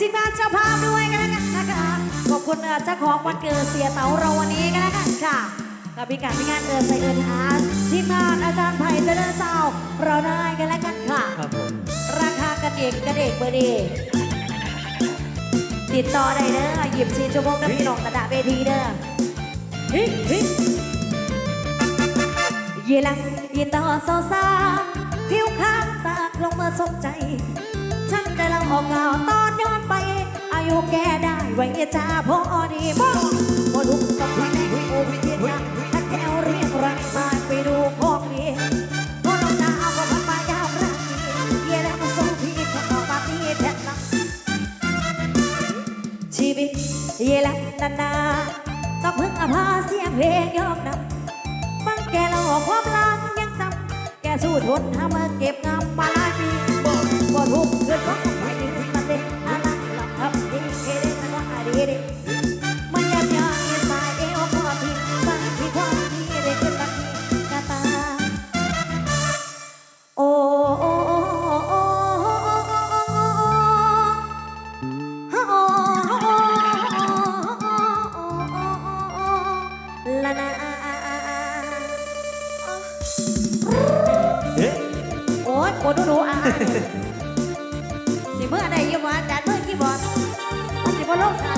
ทีมงานเจ้าภาพด้วยกันแล้วกันนะคะขอบคุณเอ่อเจ้าของวันเกิดเสียเต๋าเราวันนี้กันแล้วกันค่ะกับพี่การพี่งานเอิญใส่เอิญอาร์ตทีมงานอาจารย์ไผ่เจริญเศร้าเราได้กันแล้วกันค่ะครับผมราคากันเองกันเองเบอร์ดีติดต่อได้เด้อหยิบซีชั่วโมงกับพี่น้องกระดาษเวทีเด้อฮิฮิยีหลังยีต่อสาวสาวผิวขาวตากลงมาสนใจ ฉันจะเก่าตอนย้อนไป อายุแกได้ไว้จ้าพอดีบ่บ่ทุกข์ต้องไปแน่โอ้วิเทียนนะถ้าแก้วเรียกรักมาไปดูของดีพอน้องดาวก็พันมายาวรักเยี่ยแล้วมาส่งพี่คนออกมาที่แผ่นหลังชีวิตเยี่ยแล้วนานๆต้องพึ่งอภาเสียงเพลงยอมนำฟังแกเราออกความลังยังจำแกสู้ทนหามาเก็บงำมาหลายปีบ่บ่ทุกข์เกิดของไป ละนาเอ๊ะโอ้ยปวดดูดูอะสิเมื่อใดยี่หวานจานเมื่อกี้บอดมันสิบ่ลงทางทางก่อน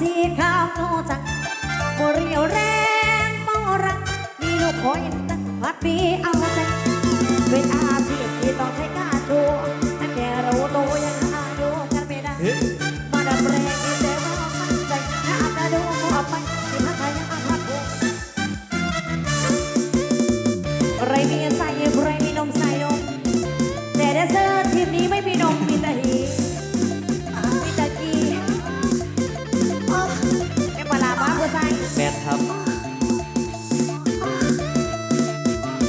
สีขาวโนจังบ่เรียวแรงเมารักมีลูกคอยตั้งพัดปีเอา แปดครับ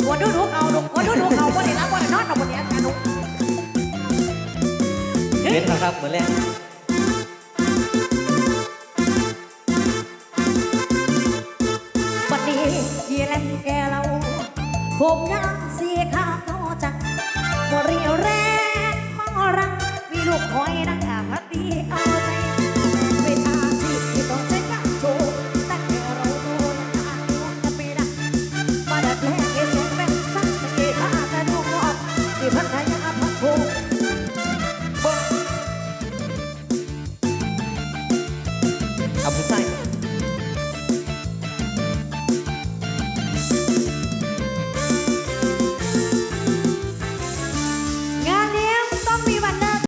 วันดูดูเอาลูกวันดูดูเอาวันนี้รับวันนี้นเอาวันนี้อาจารลูกเล่นครับเหมือนแรกวันนี้ยี่เล่นแกเรา ผมยังเสียขาวจังวันเรียวแรง